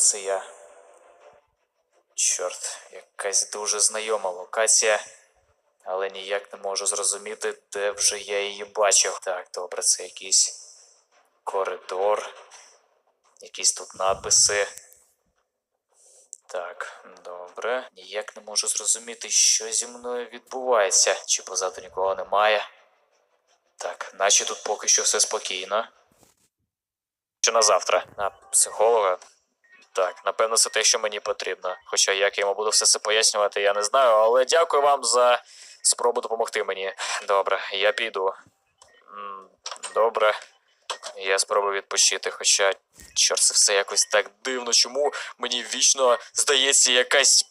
це я? Чорт, якась дуже знайома локація, але ніяк не можу зрозуміти, де вже я її бачив. Так, добре, це якийсь коридор, якісь тут надписи. Так, добре. Ніяк не можу зрозуміти, що зі мною відбувається, чи позаду нікого немає. Так, наче тут поки що все спокійно. Що на завтра? На психолога? Так, напевно, це те, що мені потрібно. Хоча як я йому буду все це пояснювати, я не знаю, але дякую вам за спробу допомогти мені. Добре, я піду. Добре. Я спробую відпочити, хоча, чорт, це все якось так дивно. Чому мені вічно здається якась